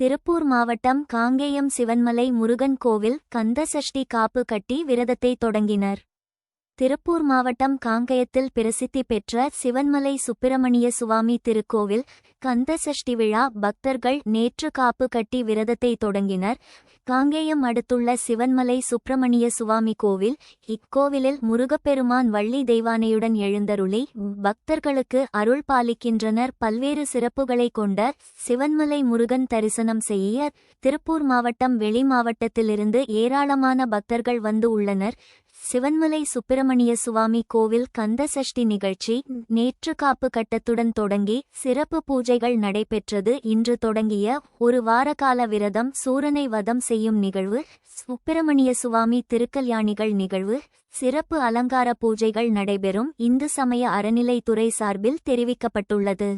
திருப்பூர் மாவட்டம் காங்கேயம் சிவன்மலை முருகன் கோவில் கந்தசஷ்டி காப்பு கட்டி விரதத்தை தொடங்கினர். திருப்பூர் மாவட்டம் காங்கயத்தில் பிரசித்தி பெற்ற சிவன்மலை சுப்பிரமணிய சுவாமி திருக்கோவில் கந்த சஷ்டி விழா பக்தர்கள் நேற்று காப்பு கட்டி விரதத்தை தொடங்கினர். காங்கேயம் அடுத்துள்ள சிவன்மலை சுப்பிரமணிய சுவாமி கோவில் இக்கோவிலில் முருகப்பெருமான் வள்ளி தெய்வானையுடன் எழுந்தருளி பக்தர்களுக்கு அருள் பாலிக்கின்றனர். பல்வேறு சிறப்புகளை கொண்ட சிவன்மலை முருகன் தரிசனம் செய்ய திருப்பூர் மாவட்டம் வெளி மாவட்டத்திலிருந்து ஏராளமான பக்தர்கள் வந்து உள்ளனர். சிவன்மலை சுப்பிரமணிய சுவாமி கோவில் கந்த சஷ்டி நிகழ்ச்சி நேற்று காப்பு கட்டத்துடன் தொடங்கி சிறப்பு பூஜைகள் நடைபெற்றது. இன்று தொடங்கிய ஒரு வாரகால விரதம் சூரனை வதம் செய்யும் நிகழ்வு சுப்பிரமணிய சுவாமி திருக்கல்யாணிகள் நிகழ்வு சிறப்பு அலங்கார பூஜைகள் நடைபெறும். இந்து சமய அறநிலைத்துறை சார்பில் தெரிவிக்கப்பட்டுள்ளது.